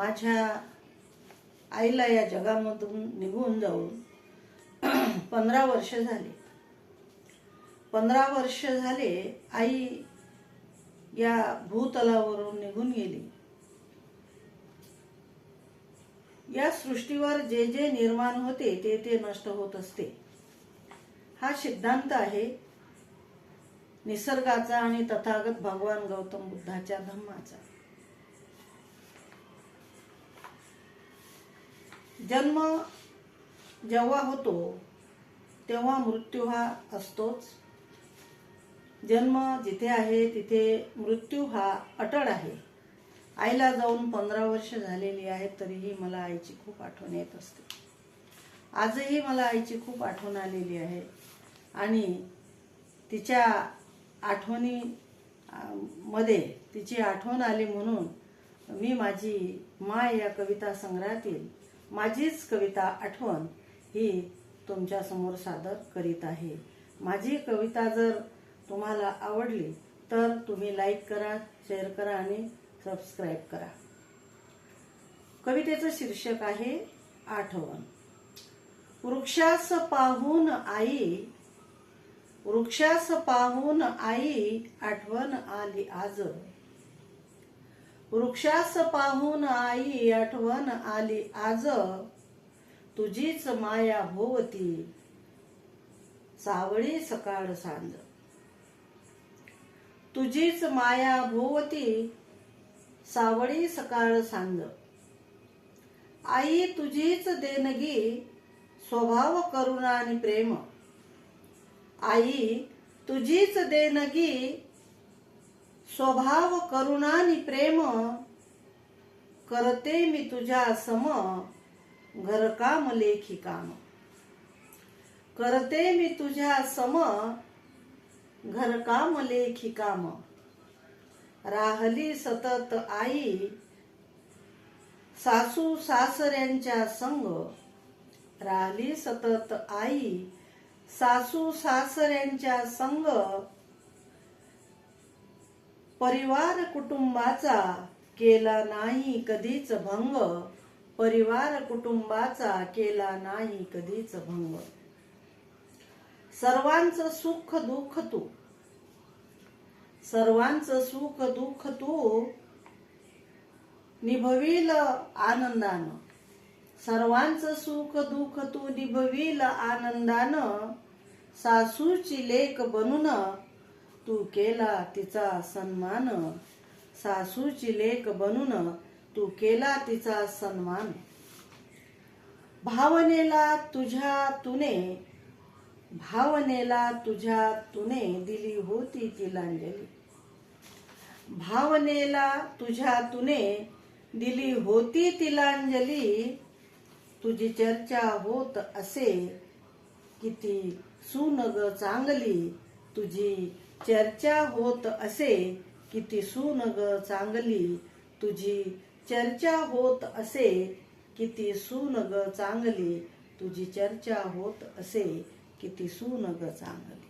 माझ्या आईला या जगामधून निघून जाऊन पंधरा वर्ष झाले. पंधरा वर्ष झाले आई या भूतलावरून निघून गेली. या सृष्टीवर जे जे निर्माण होते ते ते नष्ट होत असते. हा सिद्धांत आहे. निसर्गाचा आणि तथागत भगवान गौतम बुद्धाच्या धम्माचा. जन्म जेव्हा होतो तेव्हा मृत्यू हा असतोच. जन्म जिथे आहे तिथे मृत्यू हा अटळ आहे. आईला जाऊन पंधरा वर्ष झालेली आहेत तरीही मला आईची खूप आठवण येत असते. आजही मला आईची खूप आठवण आलेली आहे. आणि तिच्या आठवणी मध्ये तिची आठवण आली म्हणून मी माझी माय या कविता संग्रहातील माझीच कविता आठवण ही तुमच्यासमोर सादर करीत आहे. माझी कविता जर तुम्हाला आवडली तर तुम्ही लाईक करा शेअर करा आणि सबस्क्राईब करा. कवितेचं शीर्षक आहे आठवण. वृक्षास पाहून आई वृक्षास पाहून आई आठवण आली आज वृक्षास पाहून आई आठवण आली आज तुझीच माया भोवती सावळी सकाळ सांज. तुझीच माया भोवती सावळी सकाळ सांज. आई तुझीच देणगी स्वभाव करुणा आणि प्रेम. आई तुझीच देणगी स्वभाव करुणानि प्रेम करते मी तुझ्या सम घरकाम लेखी काम करते मी तुझ्या सम घरकाम लेखी काम राहली सतत आई सासू सासऱ्यांच्या संग. राहली सतत आई सासू सासऱ्यांच्या संग. परिवार कुटुंबाचा केला नाही कधीच भंग. परिवार कुटुंबाचा केला नाही कधीच भंग. सर्वांचं सुख दुःख तू. सर्वांचं सुख दुःख तू. निभविल आनंदानं. सर्वांचं सुख दुःख तू निभविल आनंदानं. सासूची लेख बनून तू केला तिचा सन्मान. सासूची लेख बनून तू केला तिचा सन्मान. भावनेला तुझ्या तुने भावनेला तुझ्या तुने दिली होती तिलांजली. भावनेला तुझ्या तुने दिली होती तिलांजली. तुझी चर्चा होत असे किती सुनग चांगली तुझी चर्चा होत असे किती सुनग चांगली. तुझी चर्चा होत असे किती सुनग चांगली. तुझी चर्चा होत असे किती सुनग चांगली.